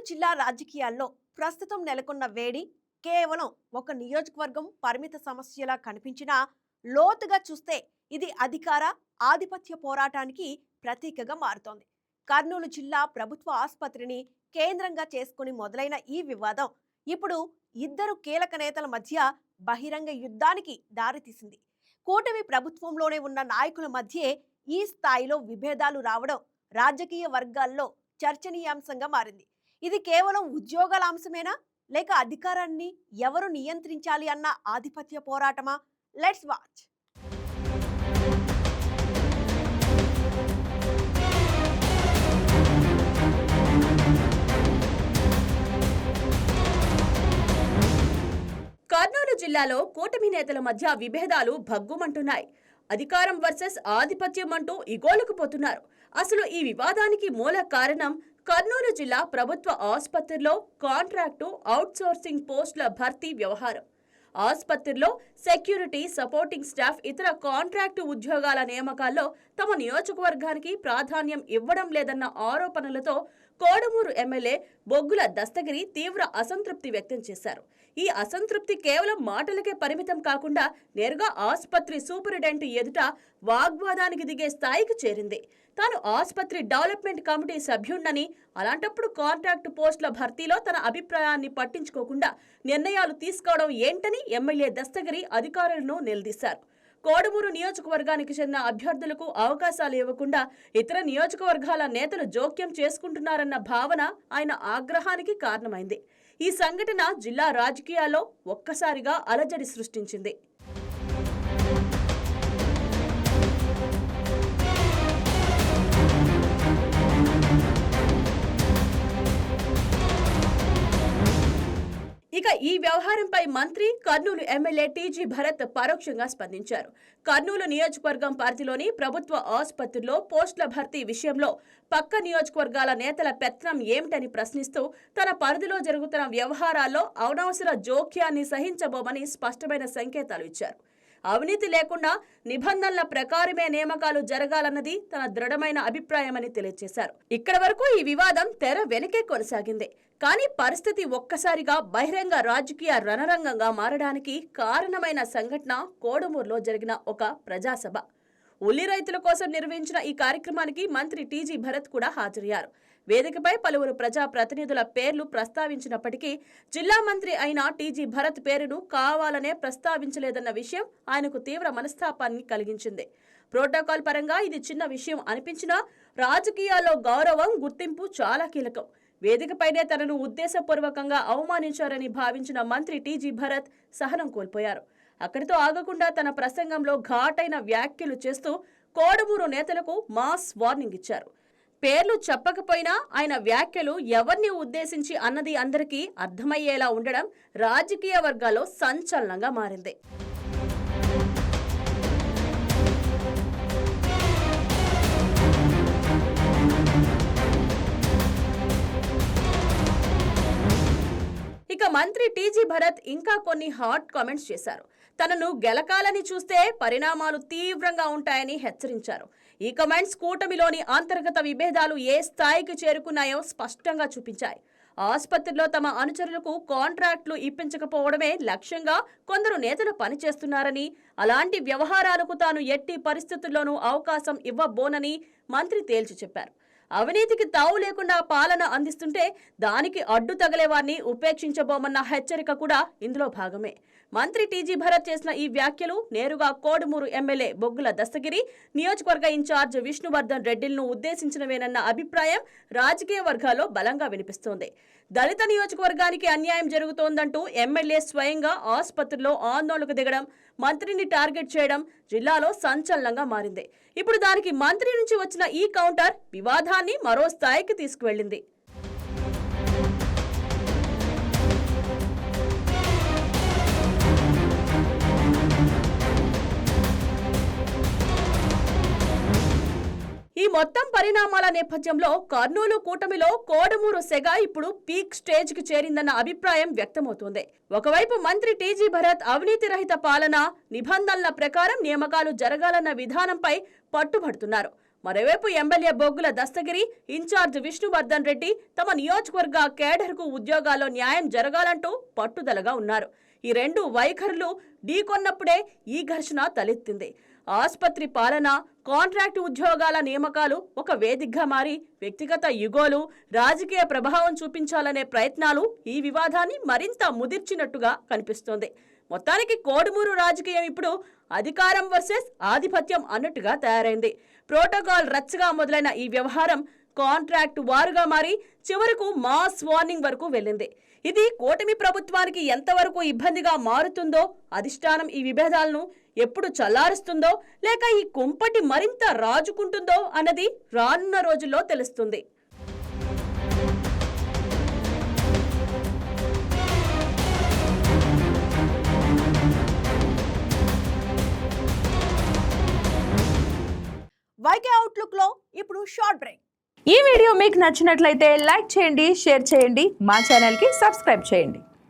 కర్నూలు జిల్లా రాజకీయాల్లో ప్రస్తుతం నెలకొన్న వేడి కేవలం ఒక నియోజకవర్గం పరిమిత సమస్యలా కనిపించినా లోతుగా చూస్తే ఇది అధికార ఆధిపత్య పోరాటానికి ప్రతీకగా మారుతోంది. కర్నూలు జిల్లా ప్రభుత్వ ఆసుపత్రిని కేంద్రంగా చేసుకుని మొదలైన ఈ వివాదం ఇప్పుడు ఇద్దరు కీలక నేతల మధ్య బహిరంగ యుద్ధానికి దారితీసింది. కూటమి ప్రభుత్వంలోనే ఉన్న నాయకుల మధ్యే ఈ స్థాయిలో విభేదాలు రావడం రాజకీయ వర్గాల్లో చర్చనీయాంశంగా మారింది. ఇది కేవలం ఉద్యోగాల అంశమేనా? లేక అధికారాన్ని ఎవరు నియంత్రించాలి అన్న ఆధిపత్య పోరాటమా? Let's watch. కర్నూలు జిల్లాలో కూటమి నేతల మధ్య విభేదాలు భగ్గుమంటున్నాయి. అధికారం వర్సెస్ ఆధిపత్యం అంటూ ఇగోలకు పోతున్నారు. అసలు ఈ వివాదానికి మూల కారణం కర్నూలు జిల్లా ప్రభుత్వ ఆసుపత్రిలో కాంట్రాక్టు అవుట్సోర్సింగ్ పోస్టుల భర్తీ వ్యవహారం. ఆసుపత్రిలో సెక్యూరిటీ సపోర్టింగ్ స్టాఫ్ ఇతర కాంట్రాక్టు ఉద్యోగాల నియామకాల్లో తమ నియోజకవర్గానికి ప్రాధాన్యం ఇవ్వడం లేదన్న ఆరోపణలతో కోడమూరు ఎమ్మెల్యే బొగ్గుల దస్తగిరి తీవ్ర అసంతృప్తి వ్యక్తం చేశారు. ఈ అసంతృప్తి కేవలం మాటలకే పరిమితం కాకుండా నేరుగా ఆసుపత్రి సూపరింటెండెంట్ ఎదుట వాగ్వాదానికి దిగే స్థాయికి చేరింది. తాను ఆసుపత్రి డెవలప్మెంట్ కమిటీ సభ్యుణ్ణని అలాంటప్పుడు కాంట్రాక్ట్ పోస్టుల భర్తీలో తన అభిప్రాయాన్ని పట్టించుకోకుండా నిర్ణయాలు తీసుకోవడం ఏంటని ఎమ్మెల్యే దస్తగిరి అధికారులను నిలదీశారు. కోడమూరు నియోజకవర్గానికి చెందిన అభ్యర్థులకు అవకాశాలు ఇవ్వకుండా ఇతర నియోజకవర్గాల నేతలు జోక్యం చేసుకుంటున్నారన్న భావన ఆయన ఆగ్రహానికి కారణమైంది. ఈ సంఘటన జిల్లా రాజకీయాల్లో ఒక్కసారిగా అలజడి సృష్టించింది. ఇక ఈ వ్యవహారంపై మంత్రి కర్నూలు ఎమ్మెల్యే టీజీ భరత్ పరోక్షంగా స్పందించారు. కర్నూలు నియోజకవర్గం పరిధిలోని ప్రభుత్వ ఆసుపత్రిలో పోస్టుల భర్తీ విషయంలో పక్క నియోజకవర్గాల నేతల పెత్తనం ఏమిటని ప్రశ్నిస్తూ తన పరిధిలో జరుగుతున్న వ్యవహారాల్లో అనవసర జోక్యాన్ని సహించబోమని స్పష్టమైన సంకేతాలు ఇచ్చారు. అవినీతి లేకుండా నిబంధనల ప్రకారమే నియామకాలు జరగాలన్నది తన దృఢమైన అభిప్రాయమని తెలియజేశారు. ఇక్కడ వరకు ఈ వివాదం తెర వెనకే కొనసాగింది. కానీ పరిస్థితి ఒక్కసారిగా బహిరంగ రాజకీయ రణరంగంగా మారడానికి కారణమైన సంఘటన కోడమూరులో జరిగిన ఒక ప్రజాసభ. ఉల్లి రైతుల కోసం నిర్వహించిన ఈ కార్యక్రమానికి మంత్రి టీజీ భరత్ కూడా హాజరయ్యారు. వేదికపై పలువురు ప్రజా ప్రతినిధుల పేర్లు ప్రస్తావించినప్పటికీ జిల్లా మంత్రి అయిన టీజీ భరత్ పేరును కావాలనే ప్రస్తావించలేదన్న విషయం ఆయనకు తీవ్ర మనస్తాపాన్ని కలిగించింది. ప్రోటోకాల్ పరంగా ఇది చిన్న విషయం అనిపించినా రాజకీయాల్లో గౌరవం గుర్తింపు చాలా కీలకం. వేదికపైనే తనను ఉద్దేశపూర్వకంగా అవమానించారని భావించిన మంత్రి టీజీ భరత్ సహనం కోల్పోయారు. అక్కడితో ఆగకుండా తన ప్రసంగంలో ఘాటైన వ్యాఖ్యలు చేస్తూ కోడమూరు నేతలకు మాస్ వార్నింగ్ ఇచ్చారు. పేర్లు చెప్పకపోయినా ఆయన వ్యాఖ్యలు ఎవరిని ఉద్దేశించి అన్నది అందరికీ అర్థమయ్యేలా ఉండడం రాజకీయ వర్గాల్లో సంచలనంగా మారింది. ఇక మంత్రి టీజీ భరత్ ఇంకా కొన్ని హాట్ కామెంట్స్ చేశారు. తనను గెలకాలని చూస్తే పరిణామాలు తీవ్రంగా ఉంటాయని హెచ్చరించారు. ఈ కమెంట్స్ కూటమిలోని అంతర్గత విభేదాలు ఏ స్థాయికి చేరుకున్నాయో స్పష్టంగా చూపించాయి. ఆసుపత్రిలో తమ అనుచరులకు కాంట్రాక్టులు ఇప్పించకపోవడమే లక్ష్యంగా కొందరు నేతలు పనిచేస్తున్నారని అలాంటి వ్యవహారాలకు తాను ఎట్టి పరిస్థితుల్లోనూ అవకాశం ఇవ్వబోనని మంత్రి తేల్చి చెప్పారు. అవినీతికి తావు లేకుండా పాలన అందిస్తుంటే దానికి అడ్డు తగలే వారిని ఉపేక్షించబోమన్న హెచ్చరిక కూడా ఇందులో భాగమే. మంత్రి టీజీ భరత్ చేసిన ఈ వ్యాఖ్యలు నేరుగా కోడుమూరు ఎమ్మెల్యే బొగ్గుల దస్తగిరి నియోజకవర్గ ఇన్ఛార్జ్ విష్ణువర్ధన్ రెడ్డిలను ఉద్దేశించినవేనన్న అభిప్రాయం రాజకీయ వర్గాల్లో బలంగా వినిపిస్తోంది. దళిత నియోజకవర్గానికి అన్యాయం జరుగుతోందంటూ ఎమ్మెల్యే స్వయంగా ఆసుపత్రిలో ఆందోళనకు దిగడం మంత్రిని టార్గెట్ చేయడం జిల్లాలో సంచలనంగా మారింది. ఇప్పుడు దానికి మంత్రి నుంచి వచ్చిన ఈ కౌంటర్ వివాదాన్ని మరో స్థాయికి తీసుకువెళ్ళింది. మొత్తం పరిణామాల నేపథ్యంలో కర్నూలు కూటమిలో కోడమూరు సెగ ఇప్పుడు పీక్ స్టేజ్కి చేరిందన్న అభిప్రాయం వ్యక్తమవుతోంది. ఒకవైపు మంత్రి టీజీ భరత్ అవినీతి రహిత పాలన నిబంధనల ప్రకారం నియామకాలు జరగాలన్న విధానంపై పట్టుబడుతున్నారు. మరోవైపు ఎమ్మెల్యే బొగ్గుల దస్తగిరి ఇన్ఛార్జ్ విష్ణువర్ధన్ రెడ్డి తమ నియోజకవర్గ కేడర్కు ఉద్యోగాల్లో న్యాయం జరగాలంటూ పట్టుదలగా ఉన్నారు. ఈ రెండు వైఖరులు ఢీకొన్నప్పుడే ఈ ఘర్షణ తలెత్తింది. ఆసుపత్రి పాలన కాంట్రాక్టు ఉద్యోగాల నియామకాలు ఒక వేదికగా మారి వ్యక్తిగత యుగోలు రాజకీయ ప్రభావం చూపించాలనే ప్రయత్నాలు ఈ వివాదాన్ని మరింత ముదిర్చినట్టుగా కనిపిస్తోంది. మొత్తానికి కోడుమూరు రాజకీయం ఇప్పుడు అధికారం వర్సెస్ ఆధిపత్యం అన్నట్టుగా తయారైంది. ప్రోటోకాల్ రచ్చగా మొదలైన ఈ వ్యవహారం కాంట్రాక్ట్ వారుగా మారి చివరకు మాస్ వార్నింగ్ వరకు వెళ్ళింది. ఇది కూటమి ప్రభుత్వానికి ఎంతవరకు ఇబ్బందిగా మారుతుందో అధిష్టానం ఈ విభేదాలను ఎప్పుడు చల్లారుస్తుందో లేక ఈ కుంపటి మరింత రాజుకుంటుందో అన్నది రానున్న రోజుల్లో తెలుస్తుంది. వైకే అవుట్లుక్లో ఇప్పుడు షార్ట్ బ్రేక్ ఈ వీడియో మీకు నచ్చినట్లయితే లైక్ చేయండి షేర్ చేయండి మా ఛానల్కి సబ్స్క్రైబ్ చేయండి.